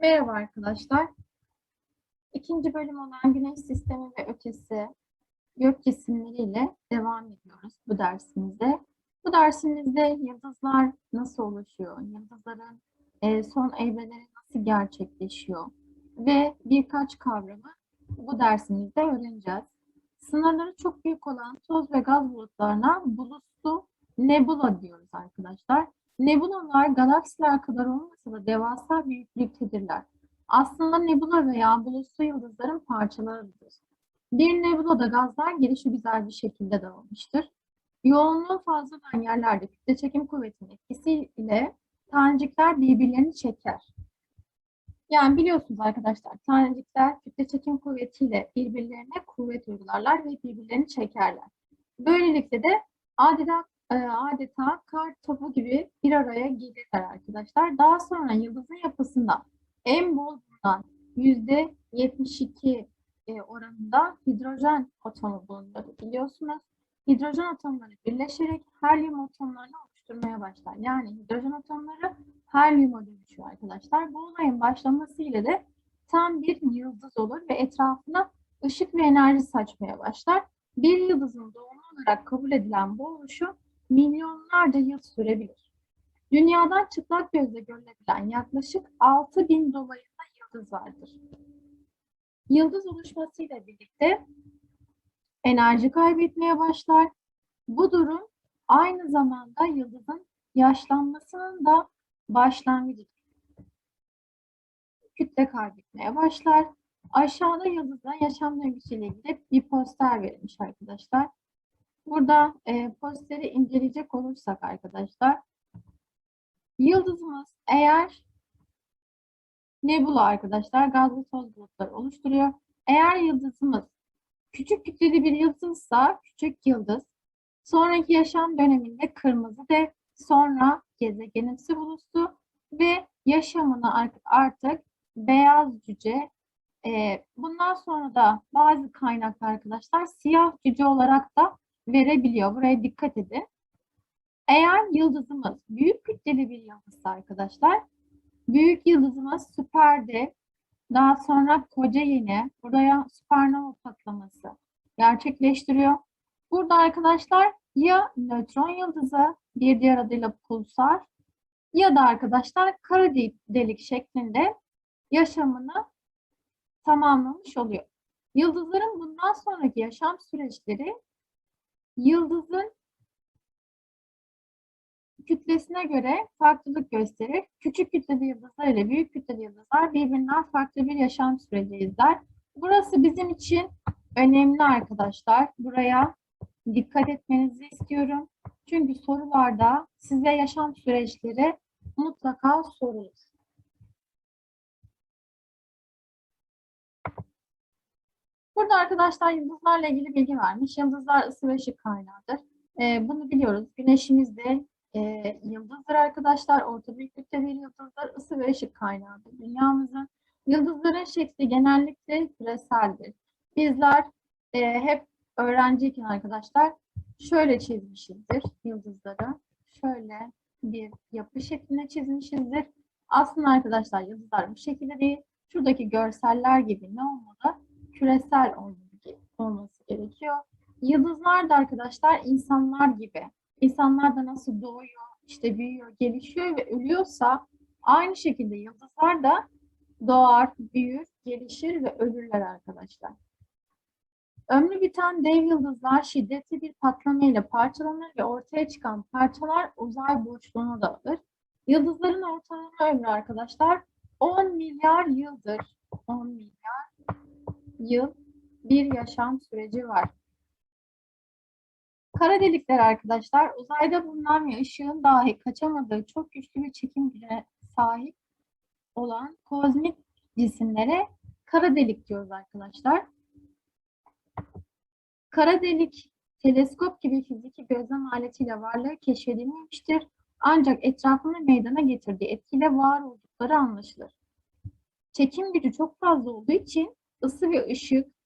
Merhaba arkadaşlar. İkinci bölüm olan Güneş Sistemi ve Ötesi gök cisimleriyle devam ediyoruz bu dersimizde. Bu dersimizde yıldızlar nasıl oluşuyor, yıldızların e, son evreleri nasıl gerçekleşiyor ve birkaç kavramı bu dersimizde öğreneceğiz. Sınırları çok büyük olan toz ve gaz bulutlarına bulutlu nebula diyoruz arkadaşlar. Nebulalar galaksiler kadar olmasa da devasa büyüklüktedirler. Aslında nebula veya bulutlu yıldızların parçalarıdır. Bir nebulada gazlar gelişi güzel bir şekilde dağılmıştır. Yoğunluğu fazla olan yerlerde kütle çekim kuvvetinin etkisiyle tanecikler birbirlerini çeker. Yani biliyorsunuz arkadaşlar tanecikler kütle çekim kuvvetiyle birbirlerine kuvvet uygularlar ve birbirlerini çekerler. Böylelikle de adeta adeta kar topu gibi bir araya gelirler arkadaşlar. Daha sonra yıldızın yapısında en bol bulunan yüzde 72 e, oranında hidrojen atomu bulunur biliyorsunuz. Hidrojen atomları birleşerek helyum atomlarını oluşturmaya başlar. Yani hidrojen atomları helyuma dönüşüyor arkadaşlar. Bu olayın başlamasıyla da tam bir yıldız olur ve etrafına ışık ve enerji saçmaya başlar. Bir yıldızın doğumu olarak kabul edilen bu oluşum milyonlarca yıl sürebilir. Dünyadan çıplak gözle görülebilen yaklaşık 6000 dolayında yıldız vardır. Yıldız oluşmasıyla birlikte enerji kaybetmeye başlar. Bu durum aynı zamanda yıldızın yaşlanmasının da başlangıcıdır. Kütle kaybetmeye başlar. Aşağıda yıldızda yaşam döngüsüyle ilgili bir poster verilmiş arkadaşlar. Burada e, posteri inceleyecek olursak arkadaşlar, yıldızımız eğer nebula arkadaşlar gaz ve toz bulutları oluşturuyor. Eğer yıldızımız küçük kütleli bir yıldızsa küçük yıldız, sonraki yaşam döneminde kırmızı dev, sonra gezegenimsi bulutu ve yaşamını artık beyaz cüce, e, bundan sonra da bazı kaynaklar arkadaşlar siyah cüce olarak da verebiliyor. Buraya dikkat edin. Eğer yıldızımız büyük kütleli bir yıldızsa arkadaşlar, büyük yıldızımız süperdev, daha sonra koca yeni, buraya süpernova patlaması gerçekleştiriyor. Burada arkadaşlar ya nötron yıldızı, bir diğer adıyla pulsar ya da arkadaşlar kara delik şeklinde yaşamını tamamlamış oluyor. Yıldızların bundan sonraki yaşam süreçleri yıldızın kütlesine göre farklılık gösterir. Küçük kütleli yıldızlar ile büyük kütleli yıldızlar birbirinden farklı bir yaşam süreci izler. Burası bizim için önemli arkadaşlar. Buraya dikkat etmenizi istiyorum. Çünkü sorularda size yaşam süreçleri mutlaka sorulur. Burada arkadaşlar yıldızlarla ilgili bilgi vermiş. Yıldızlar ısı ve ışık kaynağıdır. E, bunu biliyoruz. Güneşimiz de e, yıldızdır arkadaşlar. Orta büyüklükte bir yıldızdır. Isı ve ışık kaynağıdır. Dünyamızın yıldızların şekli genellikle küreseldir. Bizler e, hep öğrenciyken arkadaşlar şöyle çizmişizdir yıldızları. Şöyle bir yapı şeklinde çizmişizdir. Aslında arkadaşlar yıldızlar bu şekilde değil. Şuradaki görseller gibi ne olmalı? Küresel olması gerekiyor. Yıldızlar da arkadaşlar insanlar gibi. İnsanlar da nasıl doğuyor, işte büyüyor, gelişiyor ve ölüyorsa aynı şekilde yıldızlar da doğar, büyür, gelişir ve ölürler arkadaşlar. Ömrü biten dev yıldızlar şiddetli bir patlamayla parçalanır ve ortaya çıkan parçalar uzay boşluğuna dağılır. Yıldızların ortalama ömrü arkadaşlar 10 milyar yıldır. 10 milyar yıl bir yaşam süreci var. Kara delikler arkadaşlar uzayda bulunan ve ışığın dahi kaçamadığı çok güçlü bir çekim gücüne sahip olan kozmik cisimlere kara delik diyoruz arkadaşlar. Kara delik teleskop gibi fiziki gözlem aletiyle varlığı keşfedilmemiştir. Ancak etrafını meydana getirdiği etkiyle var oldukları anlaşılır. Çekim gücü çok fazla olduğu için ısı ve ışık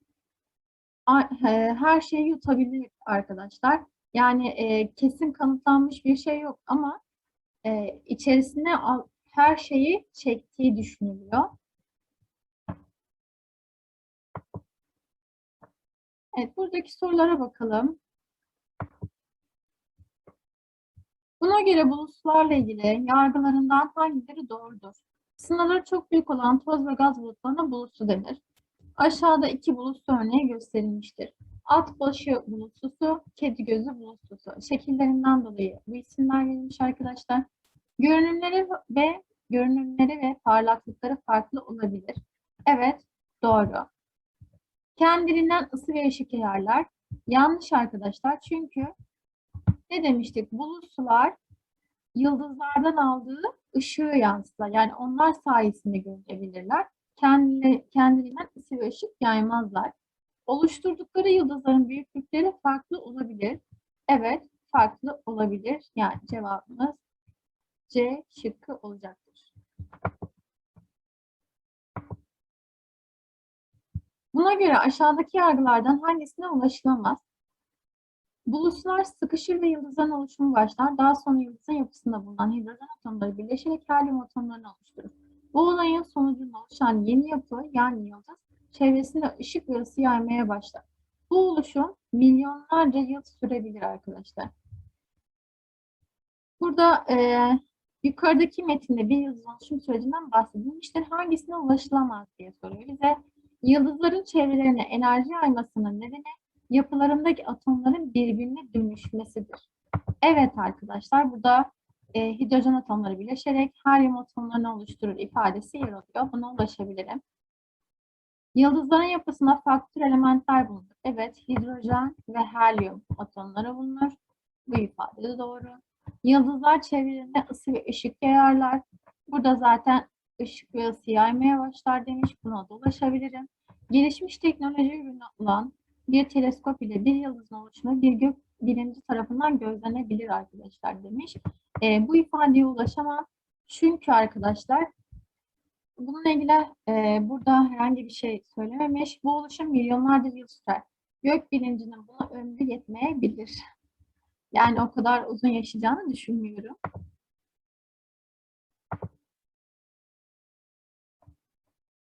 her şeyi yutabilir arkadaşlar. Yani e, kesin kanıtlanmış bir şey yok ama e, içerisine her şeyi çektiği düşünülüyor. Evet, buradaki sorulara bakalım. Buna göre bulutlarla ilgili yargılarından hangileri doğrudur? Sınırları çok büyük olan toz ve gaz bulutlarına bulutsu denir. Aşağıda iki bulutsu örneği gösterilmiştir. At başı bulutsusu, kedi gözü bulutsusu. Şekillerinden dolayı bu isimler verilmiş arkadaşlar. Görünümleri ve görünümleri ve parlaklıkları farklı olabilir. Evet, doğru. Kendiliğinden ısı ve ışık yayarlar. Yanlış arkadaşlar çünkü ne demiştik? Bulutsular yıldızlardan aldığı ışığı yansıtlar. Yani onlar sayesinde görülebilirler. Kendine, kendiliğinden ısı ve ışık yaymazlar. Oluşturdukları yıldızların büyüklükleri farklı olabilir. Evet, farklı olabilir. Yani cevabımız C şıkkı olacaktır. Buna göre aşağıdaki yargılardan hangisine ulaşılamaz? Bulutlar sıkışır ve yıldızların oluşumu başlar. Daha sonra yıldızın yapısında bulunan hidrojen atomları birleşerek helyum atomlarını oluşturur. Bu olayın sonucunda oluşan yeni yapı yani yıldız çevresinde ışık ve ısı yaymaya başlar. Bu oluşum milyonlarca yıl sürebilir arkadaşlar. Burada e, yukarıdaki metinde bir yıldız oluşum sürecinden bahsedilmiştir. Hangisine ulaşılamaz diye soruyor bize. Yıldızların çevrelerine enerji yaymasının nedeni yapılarındaki atomların birbirine dönüşmesidir. Evet arkadaşlar burada e, hidrojen atomları birleşerek helyum atomlarını oluşturur ifadesi yer alıyor. Buna ulaşabilirim. Yıldızların yapısında farklı elementler bulunur. Evet, hidrojen ve helyum atomları bulunur. Bu ifade de doğru. Yıldızlar çevrelerinde ısı ve ışık yayarlar. Burada zaten ışık ve ısı yaymaya başlar demiş. Buna da ulaşabilirim. Gelişmiş teknoloji ürünü olan bir teleskop ile bir yıldızın oluşumu bir gök bilimci tarafından gözlenebilir arkadaşlar demiş. E, bu ifadeye ulaşamam. Çünkü arkadaşlar bununla ilgili e, burada herhangi bir şey söylememiş. Bu oluşum milyonlarca yıl sürer. Gök bilimcinin buna ömrü yetmeyebilir. Yani o kadar uzun yaşayacağını düşünmüyorum.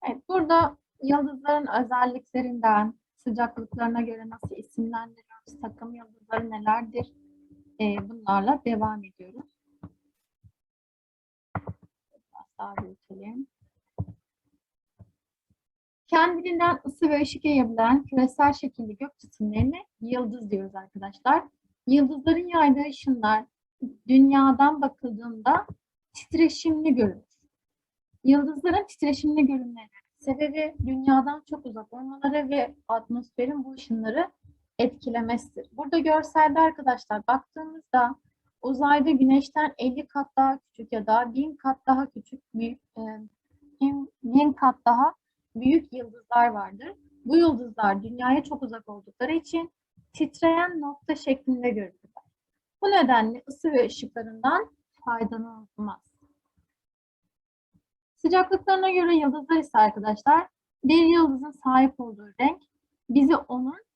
Evet, burada yıldızların özelliklerinden, sıcaklıklarına göre nasıl isimlendiriyoruz, takım yıldızları nelerdir? Ee, bunlarla devam ediyoruz. Biraz daha büyütelim. Kendiliğinden ısı ve ışık yayabilen küresel şekilli gök cisimlerine yıldız diyoruz arkadaşlar. Yıldızların yaydığı ışınlar dünyadan bakıldığında titreşimli görünür. Yıldızların titreşimli görünmeleri sebebi dünyadan çok uzak olmaları ve atmosferin bu ışınları etkilemesidir. Burada görselde arkadaşlar baktığımızda uzayda güneşten 50 kat daha küçük ya da 1000 kat daha küçük büyük e, 1000 kat daha büyük yıldızlar vardır. Bu yıldızlar dünyaya çok uzak oldukları için titreyen nokta şeklinde görülürler. Bu nedenle ısı ve ışıklarından faydalanılmaz. Sıcaklıklarına göre yıldızlar ise arkadaşlar bir yıldızın sahip olduğu renk bize onun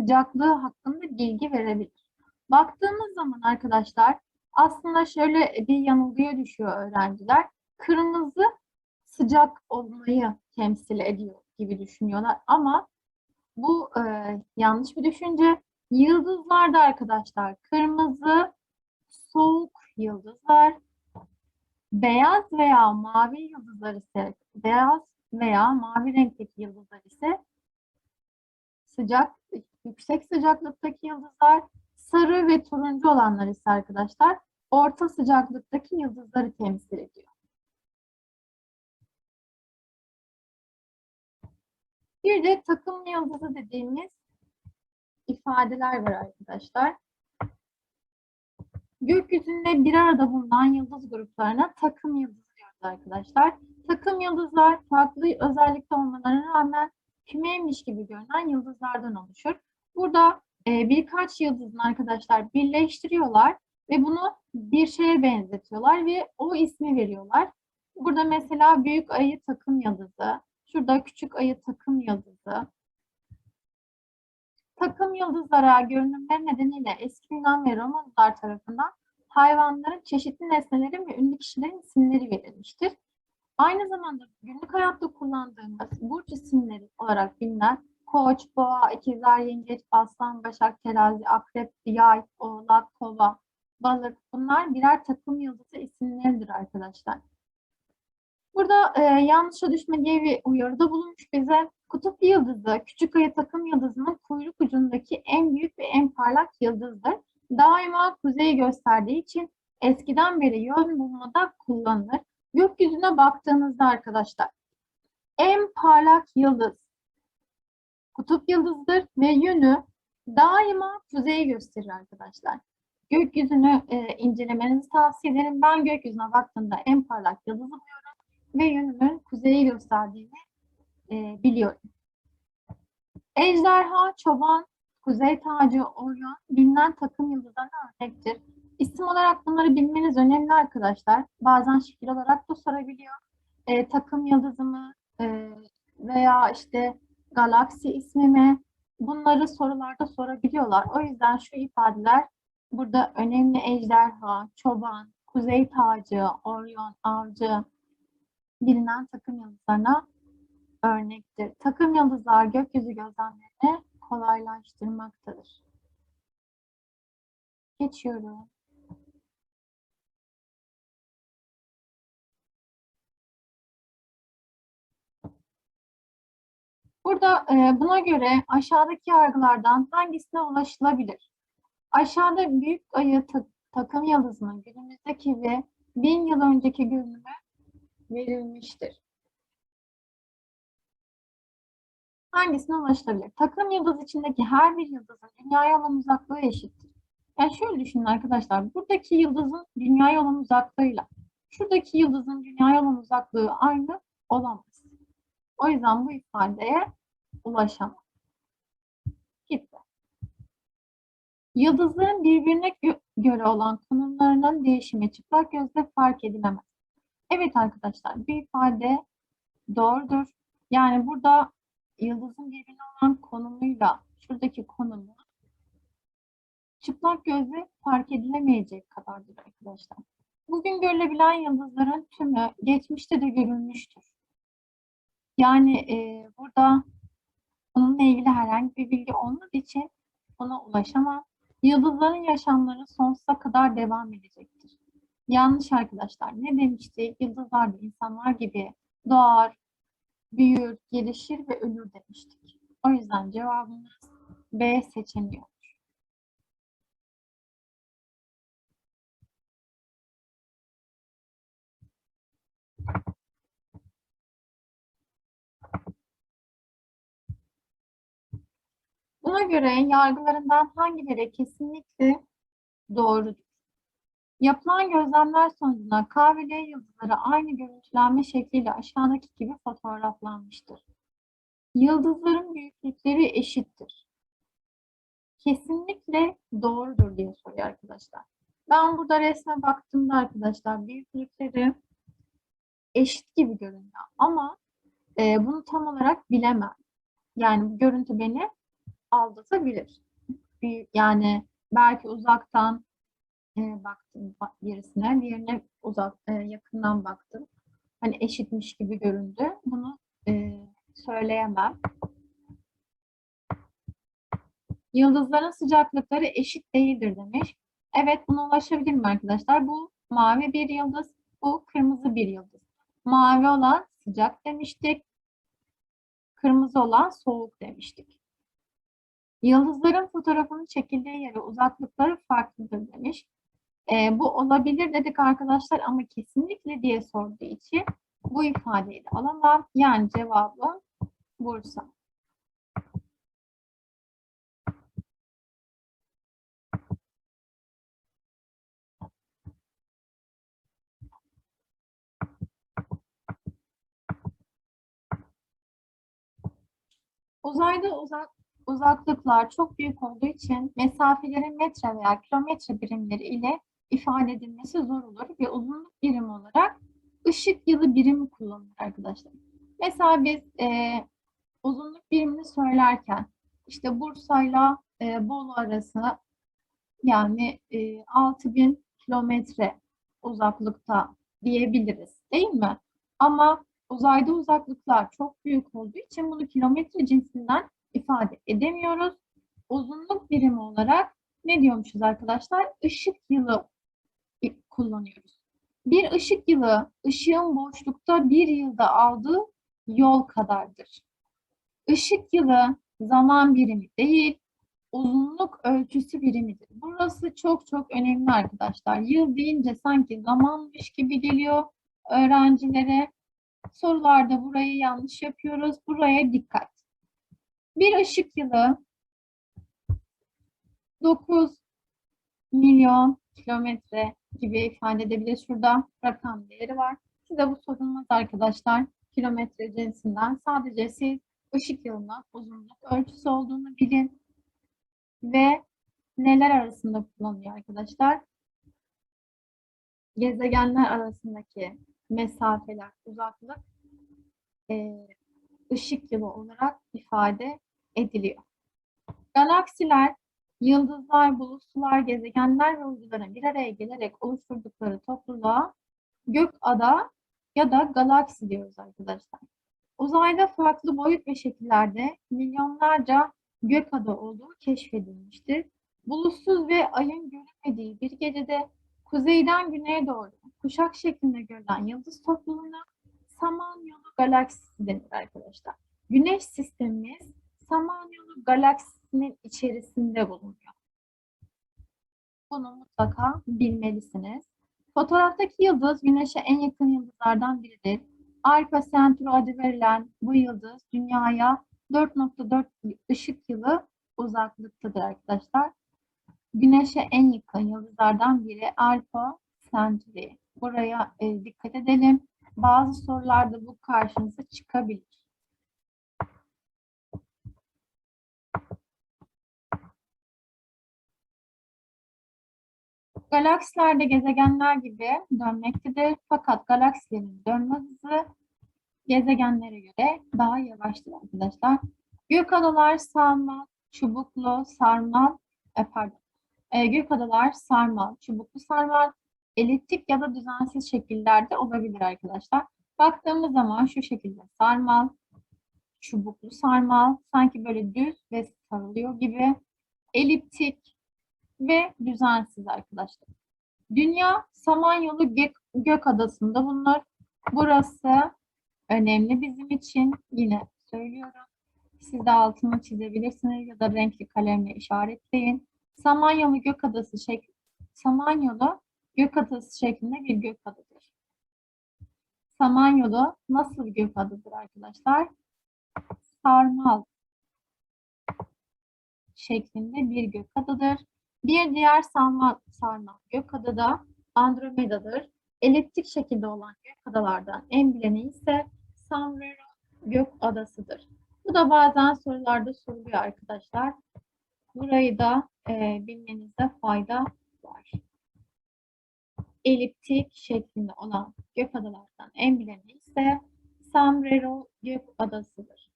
sıcaklığı hakkında bilgi verebilir. Baktığımız zaman arkadaşlar aslında şöyle bir yanılgıya düşüyor öğrenciler. Kırmızı sıcak olmayı temsil ediyor gibi düşünüyorlar ama bu e, yanlış bir düşünce. Yıldızlarda arkadaşlar kırmızı soğuk yıldızlar, beyaz veya mavi yıldızlar ise beyaz veya mavi renkteki yıldızlar ise sıcak yüksek sıcaklıktaki yıldızlar, sarı ve turuncu olanlar ise arkadaşlar orta sıcaklıktaki yıldızları temsil ediyor. Bir de takım yıldızı dediğimiz ifadeler var arkadaşlar. Gökyüzünde bir arada bulunan yıldız gruplarına takım yıldızı diyoruz arkadaşlar. Takım yıldızlar farklı özellikte olmalarına rağmen kümeymiş gibi görünen yıldızlardan oluşur. Burada e, birkaç yıldızın arkadaşlar birleştiriyorlar ve bunu bir şeye benzetiyorlar ve o ismi veriyorlar. Burada mesela büyük ayı takım yıldızı, şurada küçük ayı takım yıldızı. Takım yıldızlara görünümleri nedeniyle eski Yunan ve Romalılar tarafından hayvanların çeşitli nesnelerin ve ünlü kişilerin isimleri verilmiştir. Aynı zamanda günlük hayatta kullandığımız burç isimleri olarak bilinen Koç, boğa, ikizler, yengeç, aslan, başak, terazi, akrep, yay, oğlak, kova, balık. Bunlar birer takım yıldızı isimleridir arkadaşlar. Burada e, yanlışa düşme diye bir uyarıda bulunmuş bize. Kutup yıldızı, küçük ayı takım yıldızının kuyruk ucundaki en büyük ve en parlak yıldızdır. Daima kuzeyi gösterdiği için eskiden beri yön bulmada kullanılır. Gökyüzüne baktığınızda arkadaşlar en parlak yıldız kutup yıldızıdır ve yönü daima kuzeyi gösterir arkadaşlar. Gökyüzünü e, incelemenizi tavsiye ederim. Ben gökyüzüne baktığımda en parlak yıldızı buluyorum ve yönünün kuzeyi gösterdiğini e, biliyorum. Ejderha, çoban, kuzey tacı, Orion bilinen takım yıldızlarına örnektir. İsim olarak bunları bilmeniz önemli arkadaşlar. Bazen şekil olarak da sorabiliyor. E, takım yıldızı mı e, veya işte galaksi ismi mi? Bunları sorularda sorabiliyorlar. O yüzden şu ifadeler burada önemli ejderha, çoban, kuzey tacı, Orion, avcı bilinen takım yıldızlarına örnektir. Takım yıldızlar gökyüzü gözlemlerini kolaylaştırmaktadır. Geçiyorum. Burada e, buna göre aşağıdaki yargılardan hangisine ulaşılabilir? Aşağıda büyük ayı ta- takım yıldızının günümüzdeki ve bin yıl önceki görünümü verilmiştir. Hangisine ulaşılabilir? Takım yıldız içindeki her bir yıldızın dünyaya olan uzaklığı eşittir. Yani şöyle düşünün arkadaşlar, buradaki yıldızın dünyaya olan uzaklığıyla şuradaki yıldızın dünyaya olan uzaklığı aynı olamaz. O yüzden bu ifadeye ulaşamam. Gitti. Yıldızların birbirine gö- göre olan konumlarının değişimi çıplak gözle fark edilemez. Evet arkadaşlar, bir ifade doğrudur. Yani burada yıldızın birbirine olan konumuyla şuradaki konumu çıplak gözle fark edilemeyecek kadardır arkadaşlar. Bugün görülebilen yıldızların tümü geçmişte de görülmüştür. Yani e, burada onunla ilgili herhangi bir bilgi olmadığı için ona ulaşamam. Yıldızların yaşamları sonsuza kadar devam edecektir. Yanlış arkadaşlar. Ne demiştik? Yıldızlar da insanlar gibi doğar, büyür, gelişir ve ölür demiştik. O yüzden cevabımız B seçeneği. Buna göre yargılarından hangileri kesinlikle doğrudur? Yapılan gözlemler sonucunda K ve L yıldızları aynı görüntülenme şekliyle aşağıdaki gibi fotoğraflanmıştır. Yıldızların büyüklükleri eşittir. Kesinlikle doğrudur diye soruyor arkadaşlar. Ben burada resme baktığımda arkadaşlar büyüklükleri eşit gibi görünüyor ama e, bunu tam olarak bilemem. Yani bu görüntü beni aldatabilir. Yani belki uzaktan e, baktım ba- birisine, diğerine uzak e, yakından baktım. Hani eşitmiş gibi göründü. Bunu e, söyleyemem. Yıldızların sıcaklıkları eşit değildir demiş. Evet buna ulaşabilirim arkadaşlar. Bu mavi bir yıldız, bu kırmızı bir yıldız. Mavi olan sıcak demiştik. Kırmızı olan soğuk demiştik. Yıldızların fotoğrafının çekildiği yere uzaklıkları farklıdır demiş. Ee, bu olabilir dedik arkadaşlar ama kesinlikle diye sorduğu için bu ifadeyi de alamam. Yani cevabı Bursa. Uzayda uzak, uzaklıklar çok büyük olduğu için mesafelerin metre veya kilometre birimleri ile ifade edilmesi zor olur ve uzunluk birimi olarak ışık yılı birimi kullanılır arkadaşlar. Mesela biz e, uzunluk birimini söylerken işte Bursa'yla e, Bolu arası yani e, 6000 kilometre uzaklıkta diyebiliriz değil mi? Ama uzayda uzaklıklar çok büyük olduğu için bunu kilometre cinsinden ifade edemiyoruz. Uzunluk birimi olarak ne diyormuşuz arkadaşlar? Işık yılı kullanıyoruz. Bir ışık yılı ışığın boşlukta bir yılda aldığı yol kadardır. Işık yılı zaman birimi değil, uzunluk ölçüsü birimidir. Burası çok çok önemli arkadaşlar. Yıl deyince sanki zamanmış gibi geliyor öğrencilere. Sorularda burayı yanlış yapıyoruz. Buraya dikkat. Bir ışık yılı 9 milyon kilometre gibi ifade edebiliriz. Şurada rakam değeri var. Size bu sorulmaz arkadaşlar. Kilometre cinsinden sadece siz ışık yılına uzunluk ölçüsü olduğunu bilin. Ve neler arasında kullanılıyor arkadaşlar? Gezegenler arasındaki mesafeler, uzaklık e, ışık yılı olarak ifade ediliyor. Galaksiler, yıldızlar, bulutsular, gezegenler ve uyduların bir araya gelerek oluşturdukları topluluğa gök ada ya da galaksi diyoruz arkadaşlar. Uzayda farklı boyut ve şekillerde milyonlarca gök ada olduğu keşfedilmiştir. Bulutsuz ve ayın görünmediği bir gecede kuzeyden güneye doğru kuşak şeklinde görülen yıldız topluluğuna Samanyolu galaksisi denir arkadaşlar. Güneş sistemimiz Samanyolu galaksisinin içerisinde bulunuyor. Bunu mutlaka bilmelisiniz. Fotoğraftaki yıldız Güneş'e en yakın yıldızlardan biridir. Alpha Centauri adı verilen bu yıldız Dünya'ya 4.4 ışık yılı uzaklıktadır arkadaşlar. Güneş'e en yakın yıldızlardan biri Alpha Centauri. Buraya e, dikkat edelim. Bazı sorularda bu karşınıza çıkabilir. Galaksiler de gezegenler gibi dönmektedir. Fakat galaksilerin dönme hızı gezegenlere göre daha yavaştır arkadaşlar. Gök adalar sarmal, çubuklu, sarmal, e, pardon, e, gök adalar sarmal, çubuklu sarmal, eliptik ya da düzensiz şekillerde olabilir arkadaşlar. Baktığımız zaman şu şekilde sarmal, çubuklu sarmal, sanki böyle düz ve sarılıyor gibi, eliptik ve düzensiz arkadaşlar. Dünya Samanyolu gök, gök adasında bunlar. Burası önemli bizim için. Yine söylüyorum. Siz de altını çizebilirsiniz ya da renkli kalemle işaretleyin. Samanyolu gök adası şek Samanyolu gök adası şeklinde bir gök adıdır. Samanyolu nasıl bir gök adıdır arkadaşlar? Sarmal şeklinde bir gök adıdır. Bir diğer sarmal, sarmal gök adı da Andromeda'dır. Eliptik şekilde olan gök adalardan en bileni ise Sombrero gök adasıdır. Bu da bazen sorularda soruluyor arkadaşlar. Burayı da e, bilmenizde fayda var. Eliptik şeklinde olan gök adalardan en bileni ise Sombrero gök adasıdır.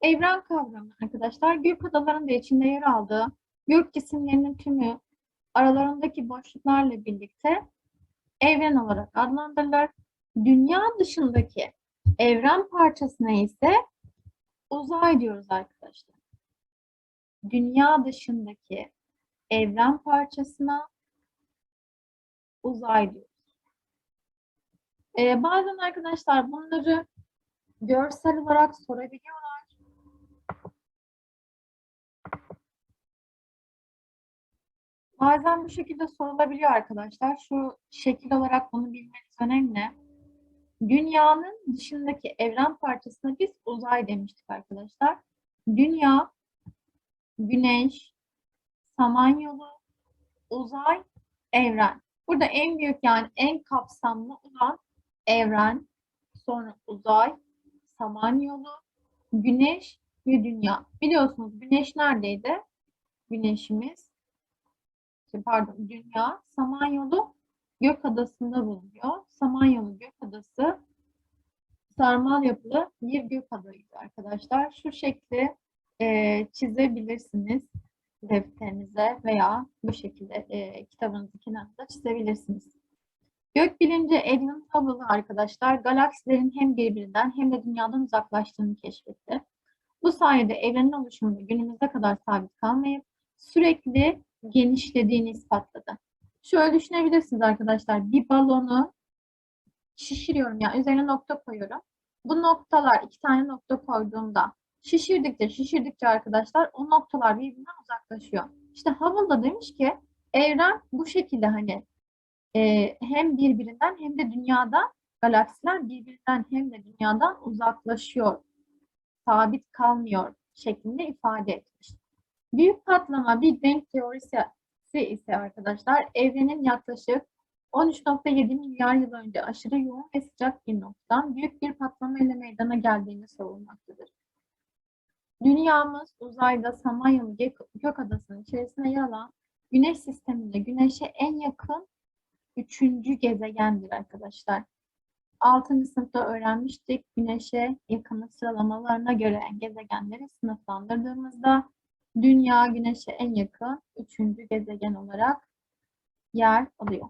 Evren kavramı arkadaşlar gök adalarının da içinde yer aldığı gök cisimlerinin tümü aralarındaki boşluklarla birlikte evren olarak adlandırılır. Dünya dışındaki evren parçasına ise uzay diyoruz arkadaşlar. Dünya dışındaki evren parçasına uzay diyoruz. Ee, bazen arkadaşlar bunları görsel olarak sorabiliyorlar. Bazen bu şekilde sorulabiliyor arkadaşlar. Şu şekil olarak bunu bilmeniz önemli. Dünyanın dışındaki evren parçasına biz uzay demiştik arkadaşlar. Dünya, güneş, samanyolu, uzay, evren. Burada en büyük yani en kapsamlı olan evren, sonra uzay, samanyolu, güneş ve dünya. Biliyorsunuz güneş neredeydi? Güneşimiz pardon dünya Samanyolu Gök Adası'nda bulunuyor. Samanyolu Gök Adası sarmal yapılı bir gök adaydı arkadaşlar. Şu şekli e, çizebilirsiniz. defterinize veya bu şekilde e, kitabınızın kenarında çizebilirsiniz. Gökbilimci Edwin Hubble arkadaşlar galaksilerin hem birbirinden hem de dünyadan uzaklaştığını keşfetti. Bu sayede evrenin oluşumu günümüze kadar sabit kalmayıp sürekli genişlediğini ispatladı. Şöyle düşünebilirsiniz arkadaşlar. Bir balonu şişiriyorum ya üzerine nokta koyuyorum. Bu noktalar iki tane nokta koyduğumda şişirdikçe şişirdikçe arkadaşlar o noktalar birbirinden uzaklaşıyor. İşte Hubble da demiş ki evren bu şekilde hani e, hem birbirinden hem de dünyada galaksiler birbirinden hem de dünyadan uzaklaşıyor. Sabit kalmıyor şeklinde ifade etmiş. Büyük patlama Big Bang teorisi ise arkadaşlar evrenin yaklaşık 13.7 milyar yıl önce aşırı yoğun ve sıcak bir noktadan büyük bir patlama ile meydana geldiğini savunmaktadır. Dünyamız uzayda Samanyolu gök, adasının içerisine yer alan Güneş sisteminde Güneş'e en yakın üçüncü gezegendir arkadaşlar. 6. sınıfta öğrenmiştik. Güneş'e yakınlık sıralamalarına göre gezegenleri sınıflandırdığımızda Dünya Güneş'e en yakın üçüncü gezegen olarak yer alıyor.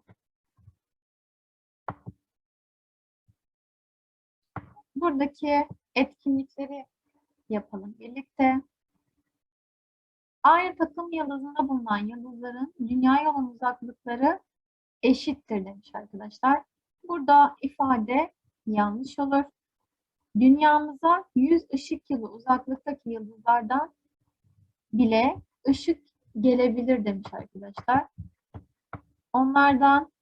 Buradaki etkinlikleri yapalım birlikte. Aynı takım yıldızında bulunan yıldızların dünyaya olan uzaklıkları eşittir demiş arkadaşlar. Burada ifade yanlış olur. Dünyamıza 100 ışık yılı uzaklıktaki yıldızlardan bile ışık gelebilir demiş arkadaşlar. Onlardan,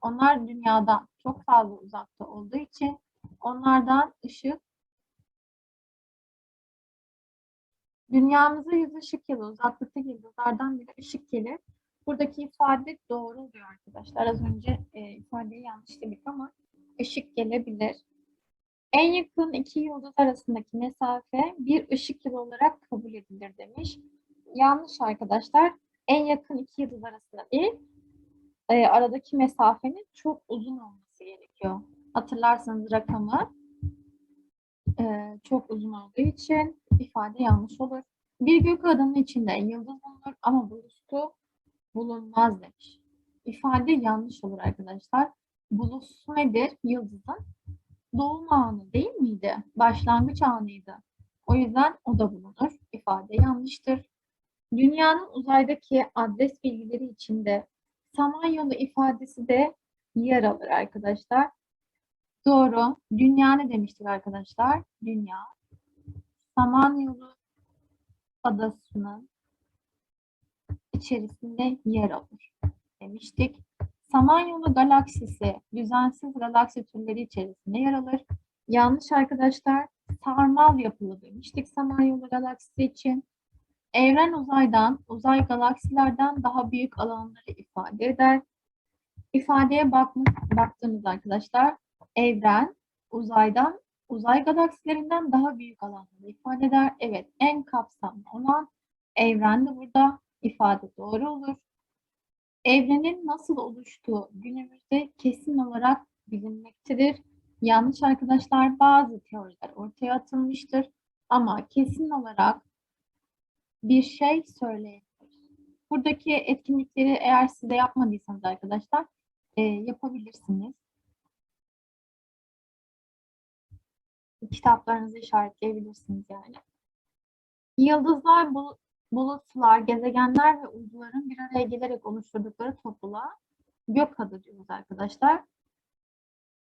onlar dünyadan çok fazla uzakta olduğu için onlardan ışık dünyamıza yüz ışık yılı uzaklıktaki yıldızlardan bile ışık gelir. Buradaki ifade doğru oluyor arkadaşlar. Az önce e, ifadeyi yanlış dedik ama ışık gelebilir. En yakın iki yıldız arasındaki mesafe bir ışık yılı olarak kabul edilir demiş. Yanlış arkadaşlar. En yakın iki yıldız arasında değil, e, aradaki mesafenin çok uzun olması gerekiyor. Hatırlarsanız rakamı e, çok uzun olduğu için ifade yanlış olur. Bir gök adamın içinde yıldız bulunur ama bulustu bulunmaz demiş. İfade yanlış olur arkadaşlar. Bulusu nedir? Yıldızın doğum anı değil miydi? Başlangıç anıydı. O yüzden o da bulunur. İfade yanlıştır. Dünyanın uzaydaki adres bilgileri içinde Samanyolu ifadesi de yer alır arkadaşlar. Doğru. Dünya ne demiştik arkadaşlar? Dünya. Samanyolu adasının içerisinde yer alır demiştik. Samanyolu galaksisi düzensiz galaksi türleri içerisinde yer alır. Yanlış arkadaşlar. Sarmal yapılı demiştik Samanyolu galaksisi için. Evren uzaydan, uzay galaksilerden daha büyük alanları ifade eder. İfadeye bakmış, baktığımız arkadaşlar, evren uzaydan, uzay galaksilerinden daha büyük alanları ifade eder. Evet, en kapsamlı olan evren de burada ifade doğru olur. Evrenin nasıl oluştuğu günümüzde kesin olarak bilinmektedir. Yanlış arkadaşlar bazı teoriler ortaya atılmıştır ama kesin olarak bir şey söyleyemiyoruz. Buradaki etkinlikleri eğer siz de yapmadıysanız arkadaşlar e, yapabilirsiniz. Kitaplarınızı işaretleyebilirsiniz yani. Yıldızlar, bulutlar, gezegenler ve uyduların bir araya gelerek oluşturdukları topluluğa gök adı diyoruz arkadaşlar.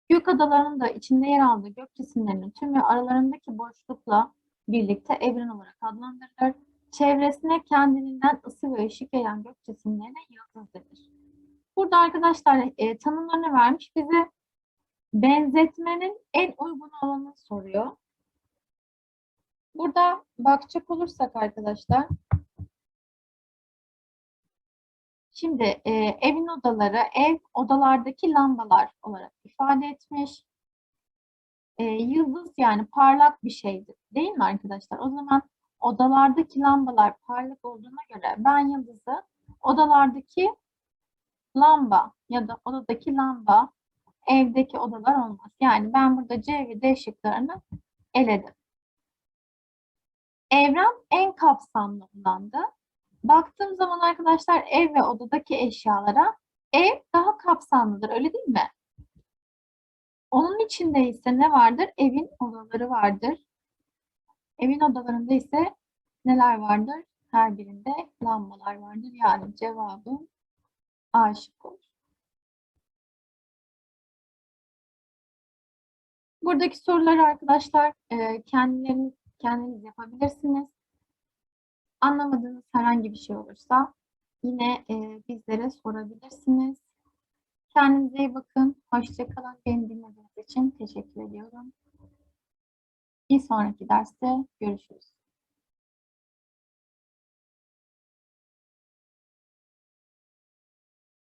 Gök adalarının da içinde yer aldığı gök cisimlerinin tümü aralarındaki boşlukla birlikte evren olarak adlandırılır. Çevresine kendiliğinden ısı ve ışık yayan gök cisimlerine yıldız denir. Burada arkadaşlar e, tanımlarını vermiş. Bize benzetmenin en uygun olanını soruyor. Burada bakacak olursak arkadaşlar Şimdi e, evin odaları ev odalardaki lambalar olarak ifade etmiş. E, yıldız yani parlak bir şeydir değil mi arkadaşlar? O zaman odalardaki lambalar parlak olduğuna göre ben yıldızı odalardaki lamba ya da odadaki lamba evdeki odalar olmaz. Yani ben burada C ve D şıklarını eledim. Evren en kapsamlı olandı. baktığım zaman arkadaşlar ev ve odadaki eşyalara ev daha kapsamlıdır. Öyle değil mi? Onun içinde ise ne vardır? Evin odaları vardır. Evin odalarında ise neler vardır? Her birinde lambalar vardır. Yani cevabım A şıkkı. Buradaki soruları arkadaşlar e, kendiniz yapabilirsiniz. Anlamadığınız herhangi bir şey olursa yine e, bizlere sorabilirsiniz. Kendinize iyi bakın. Hoşça kalın. Beni dinlediğiniz için teşekkür ediyorum. Bir sonraki derste görüşürüz.